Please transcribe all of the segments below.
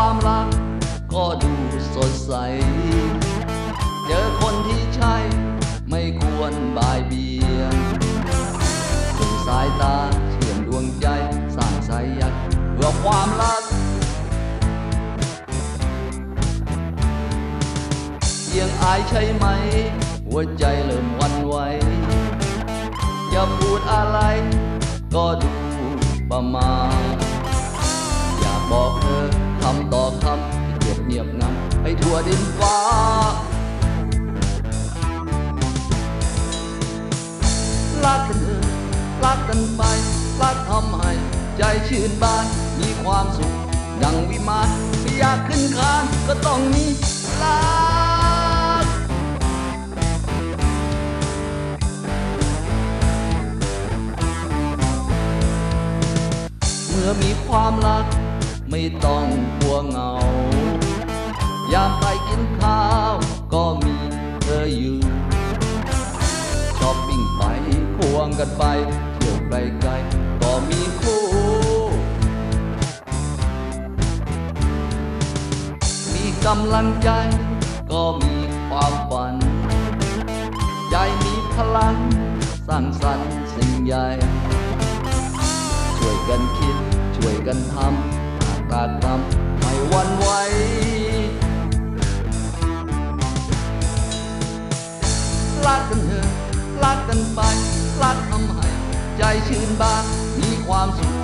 ความรัก ก็ดูสดใส เจอคนที่ใช่ไม่ควรบายเบียงส่งสายตาเชื่อมดวงใจสร้างสายใยเพื่อความรักเพียงอายใช่ไหม หัวใจเริ่มวันไหวอย่าพูดอะไร ดินฟ้า รักกันเถอะรักกันไป รักทำให้ใจชื่นบาน มีความสุข ดังวิมานไม่อยากขึ้นคานก็ต้องมีรักเมื่อมีความรักไม่ต้องกลัวเหงา ยามไปกินข้าว ก็มีเธออยู่ชอบวิ่งไปควงกันไป เที่ยวไกลๆก็มีคู่ มีกำลังใจ ก็มีความฝัน ใจมีพลัง สร้างสรรค์สิ่งใหญ่ ช่วยกันคิด ช่วยกันทำหากตาดทำไม่วันไหว นไปรักทำให้ใจชื่นบานมีความสุข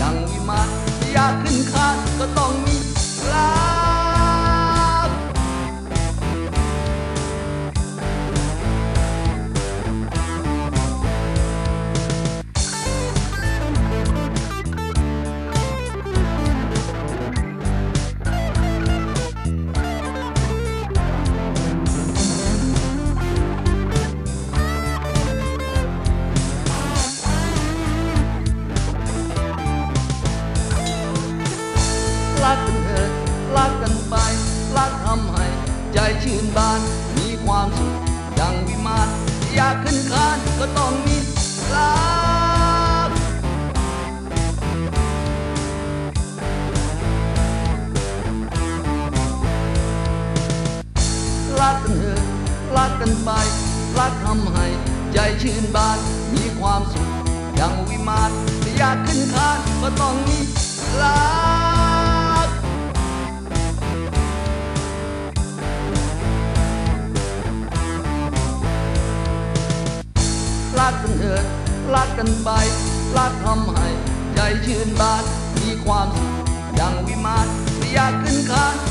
ดังวิมานอยากขึ้น รักกันเถิดรักกันไป รักทำให้ใจชื่นบาน มีความสุขดังวิมานอยากขึ้นคานก็ต้องมีรักรักกันเถิดรักกันไป รักทำให้ใจชื่นบาน มีความสุขดังวิมานอยากขึ้นคานก็ต้องมีรัก รักกันไป รักทำให้ใจชื่นบาน มีความสุขดังวิมานอยากขึ้นคาน